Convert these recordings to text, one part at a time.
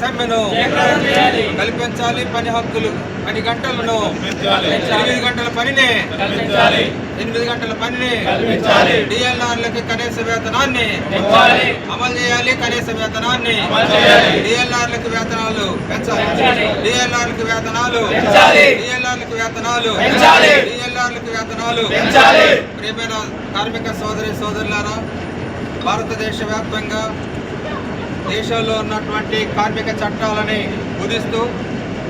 సమ్మెను కల్పించాలి. పని హక్కులు పది గంటలను ఎనిమిది గంటల పనిని ఎనిమిది గంటల పనిని డిఎల్ఆర్లకి కనీస వేతనాన్ని అమలు చేయాలి. కనీస వేతనాన్ని డిఎల్ఆర్లకి వేతనాలు పెంచాలి. డిఎల్ఆర్లకి వేతనాలు డిఎల్ఆర్లకి వేతనాలు డిఎల్ఆర్లకి వేతనాలు ప్రియమైన కార్మిక సోదరి సోదరులారా భారతదేశ వ్యాప్తంగా దేశంలో ఉన్నటువంటి కార్మిక చట్టాలని కుదిస్తూ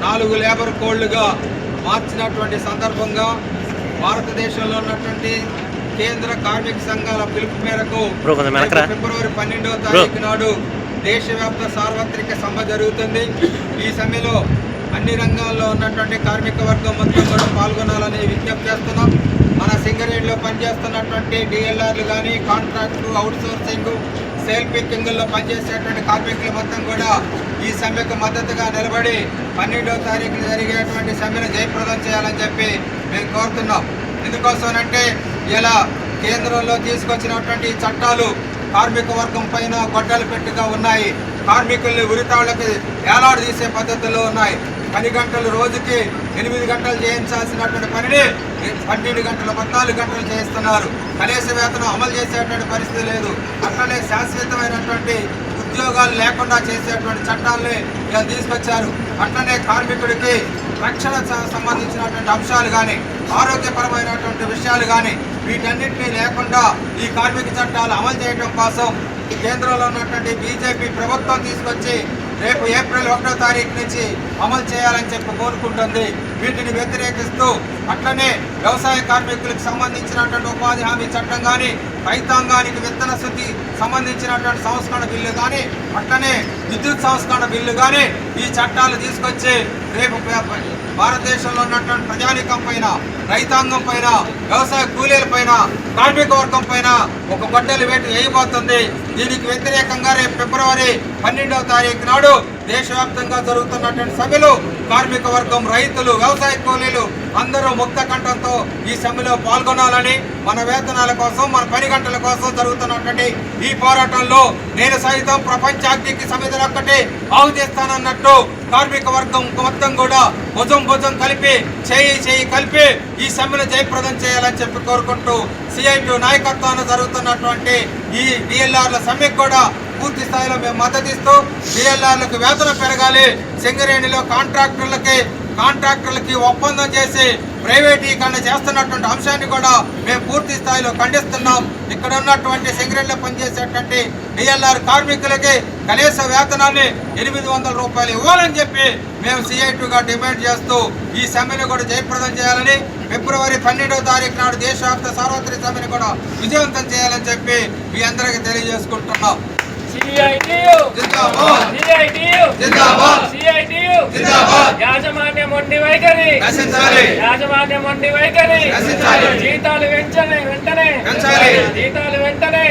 నాలుగు లేబర్ కోడ్లుగా మార్చినటువంటి సందర్భంగా భారతదేశంలో ఉన్నటువంటి కేంద్ర కార్మిక సంఘాల పిలుపు మేరకు ఫిబ్రవరి పన్నెండవ తారీఖు నాడు దేశవ్యాప్త సార్వత్రిక సమ్మె జరుగుతుంది. ఈ సమ్మెలో అన్ని రంగాల్లో ఉన్నటువంటి కార్మిక వర్గం మొత్తం కూడా పాల్గొనాలని విజ్ఞప్తి చేస్తున్నాం. మన పనిచేస్తున్నటువంటి డిఎల్ఆర్లు కానీ కాంట్రాక్టు అవుట్ సోర్సింగ్ సేల్ పిక్కింగ్లో పనిచేసేటువంటి కార్మికులు మొత్తం కూడా ఈ సమ్మెకు మద్దతుగా నిలబడి పన్నెండవ తారీఖున జరిగేటువంటి సమ్మెను జయప్రదం చేయాలని చెప్పి మేము కోరుతున్నాం. ఎందుకోసమనంటే ఇలా కేంద్రంలో తీసుకొచ్చినటువంటి చట్టాలు కార్మిక వర్గం పైన గొడ్డలు పెట్టుగా ఉన్నాయి. కార్మికుల్ని ఉరితాళ్ళకి ఏలాడు తీసే పద్ధతుల్లో ఉన్నాయి. పది గంటలు రోజుకి ఎనిమిది గంటలు చేయించాల్సినటువంటి పనిని పన్నెండు గంటలు పద్నాలుగు గంటలు చేయిస్తున్నారు. కనీస వేతనం అమలు చేసేటువంటి పరిస్థితి లేదు. అట్లనే శాశ్వతమైనటువంటి ఉద్యోగాలు లేకుండా చేసేటువంటి చట్టాలని ఇలా తీసుకొచ్చారు. అట్లనే కార్మికుడికి రక్షణ సంబంధించినటువంటి అంశాలు కానీ ఆరోగ్యపరమైనటువంటి విషయాలు కానీ వీటన్నిటినీ లేకుండా ఈ కార్మిక చట్టాలు అమలు చేయడం కోసం కేంద్రంలో ఉన్నటువంటి బీజేపీ ప్రభుత్వం తీసుకొచ్చి రేపు ఏప్రిల్ ఒకటో తారీఖు నుంచి అమలు చేయాలని చెప్పి కోరుకుంటుంది. వీటిని వ్యతిరేకిస్తూ అట్లనే వ్యవసాయ కార్మికులకు సంబంధించినటువంటి ఉపాధి హామీ చట్టం కానీ రైతాంగానికి విత్తన శుద్ధి సంబంధించినటువంటి సంస్కరణ బిల్లు కానీ అట్లనే విద్యుత్ సంస్కరణ బిల్లు కానీ ఈ చట్టాలు తీసుకొచ్చి రేపు భారతదేశంలో ఉన్నటువంటి ప్రజానికం పైన రైతాంగం పైన వ్యవసాయ కూలీల పైన కార్మిక వర్గం పైన ఒక గొడ్డలి వేటు వేయబోతుంది. దీనికి వ్యతిరేకంగా రేపు ఫిబ్రవరి పన్నెండవ తారీఖు నాడు దేశవ్యాప్తంగా జరుగుతున్నటువంటి సభలు కార్మిక వర్గం రైతులు వ్యవసాయ కూలీలు అందరూ ముక్త కంఠంతో ఈ సమ్మెలో పాల్గొనాలని మన వేతనాల కోసం మన పని గంటల కోసం జరుగుతున్నటువంటి ఈ పోరాటంలో నేను సైతం ప్రపంచాగ్నికి సమితిని ఒక్కటి ఆహుతిస్తానన్నట్టు కార్మిక వర్గం మొత్తం కూడా భుజం భుజం కలిపి చేయి చేయి కలిపి ఈ సమ్మెను జయప్రదం చేయాలని చెప్పి కోరుకుంటూ సిఐటి నాయకత్వాన్ని జరుగుతున్నటువంటి ఈ డిఎల్ఆర్ల సమ్మెకు కూడా పూర్తి స్థాయిలో మేము మద్దతు ఇస్తూ డిఎల్ఆర్లకు వేతనం పెరగాలి. సింగరేణిలో కాంట్రాక్టర్లకి కాంట్రాక్టర్లకి ఒప్పందం చేసి ప్రైవేటీకరణ చేస్తున్నటువంటి అంశాన్ని కూడా మేము పూర్తి స్థాయిలో ఖండిస్తున్నాం. ఇక్కడ ఉన్నటువంటి సింగరేణిలో పనిచేసేటువంటి డిఎల్ఆర్ కార్మికులకి కనీస వేతనాన్ని ఎనిమిది వందల రూపాయలు ఇవ్వాలని చెప్పి మేము సిఐటిగా డిమాండ్ చేస్తూ ఈ సమ్మెను కూడా జయప్రదం చేయాలని ఫిబ్రవరి పన్నెండవ తారీఖు నాడు దేశవ్యాప్త సార్వత్రిక సమ్మెను కూడా విజయవంతం చేయాలని చెప్పి మీ అందరికీ తెలియజేసుకుంటున్నాం. వైఖరి యాజమాన్య మొండి వైఖరి. జీతాలు వెంటనే వెంటనే. జీతాలు వెంటనే.